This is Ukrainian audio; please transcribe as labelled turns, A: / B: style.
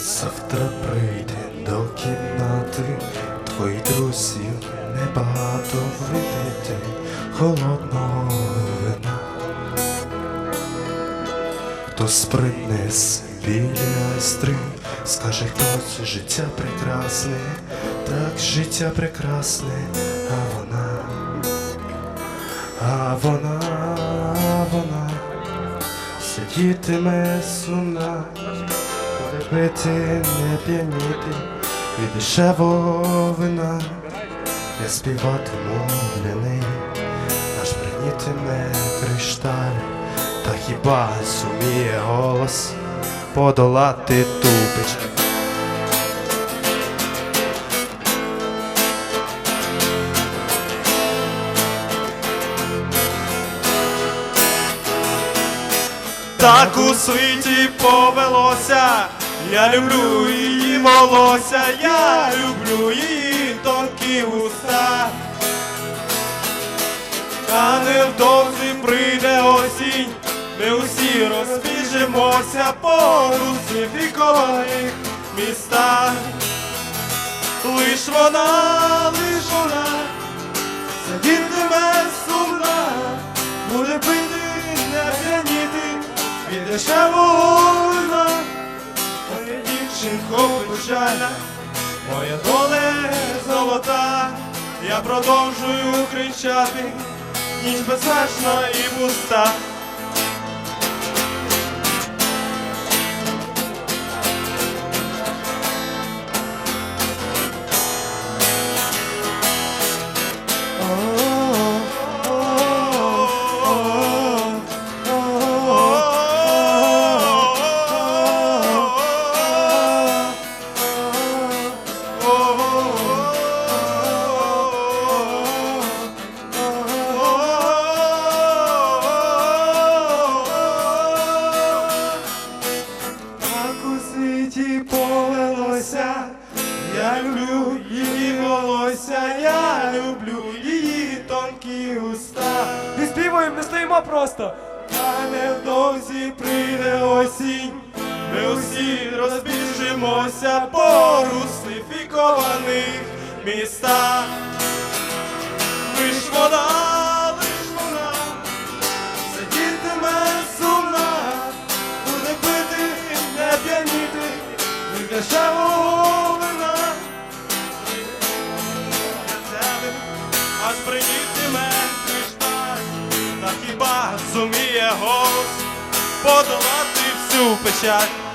A: Завтра прийде до кімнати, твої друзів небагато випити холодного вина. Хтось принесе біля айстри, скаже хтось життя прекрасне, так життя прекрасне, а вона, а вона, а вона. Сидітиме сумна, пити, не п'яніти від дешевого вина, я співатиму для неї, аж принітиме кришталь, та хіба суміє голос подолати ту печаль. Так у світі повелося, я люблю її волосся, я люблю її тонкі уста. Та невдовзі прийде осінь, ми усі розбіжимося по русифікованих містах. Лиш вона, лиш вона, сидітиме сумна, буде пити, не п'яніти від дешевого. Моя дівчинко печальна, моя доля золота, я продовжую кричати, ніч безпечна і пуста. Люблю її волосся, я люблю її тонкі уста.
B: Не співаємо, не стоїмо просто.
A: А невдовзі прийде осінь, ми усі розбіжимося по русифікованих містах. Лиш вона, лиш вона, принітиме кришталь, та хіба зуміє голос подолати всю печаль.